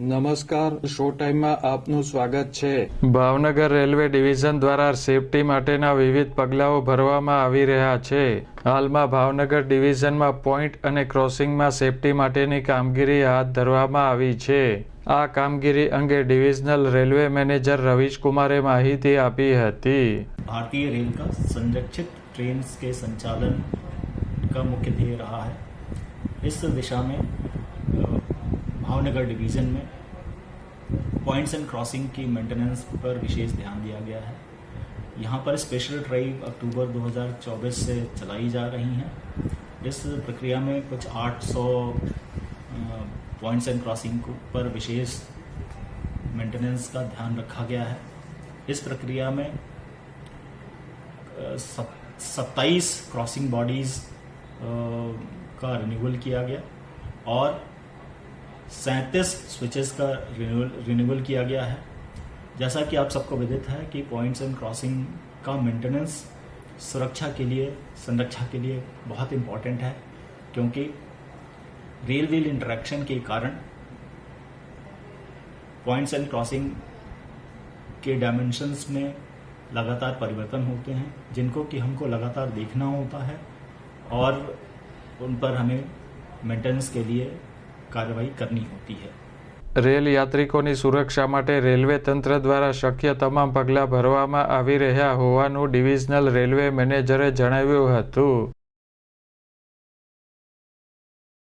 નમસ્કાર શો ટાઈમમાં આપનું સ્વાગત છે ભાવનગર રેલવે ડિવિઝન દ્વારા સેફટી માટેના વિવિધ પગલાઓ ભરવામાં આવી રહ્યા છે હાલમાં ભાવનગર ડિવિઝનમાં પોઈન્ટ અને ક્રોસિંગમાં સેફટી માટેની કામગીરી હાથ ધરવામાં આવી છે આ કામગીરી અંગે ડિવિઝનલ રેલવે મેનેજર રવીશ કુમારે માહિતી આપી હતી भारतीय रेल का संरक्षित ट्रेन के संचालन का मुख्य ध्येय रहा है इस दिशा में अ, भावनगर डिवीज़न में पॉइंट्स एंड क्रॉसिंग की मेंटेनेंस पर विशेष ध्यान दिया गया है। यहाँ पर स्पेशल ड्राइव अक्टूबर 2024 से चलाई जा रही हैं। इस प्रक्रिया में कुछ 800 पॉइंट्स एंड क्रॉसिंग पर विशेष मेंटेनेंस का ध्यान रखा गया है। इस प्रक्रिया में सत्ताईस क्रॉसिंग बॉडीज का रिन्यूअल किया गया और सैंतीस स्विचेस का रिन्यूअल किया गया है। जैसा कि आप सबको विदित है कि पॉइंट्स एंड क्रॉसिंग का मेंटेनेंस सुरक्षा के लिए, संरक्षा के लिए बहुत इंपॉर्टेंट है, क्योंकि रेल व्हील इंटरेक्शन के कारण पॉइंट्स एंड क्रॉसिंग के डायमेंशंस में लगातार परिवर्तन होते हैं, जिनको कि हमको लगातार देखना होता है और उन पर हमें मेंटेनेंस के लिए कार्रवाई करनी होती है રેલ યાત્રિકોની સુરક્ષા માટે રેલવે તંત્ર દ્વારા શક્ય તમામ પગલાં ભરવામાં આવી રહ્યા હોવાનું ડિવિઝનલ રેલવે મેનેજરે જણાવ્યું હતું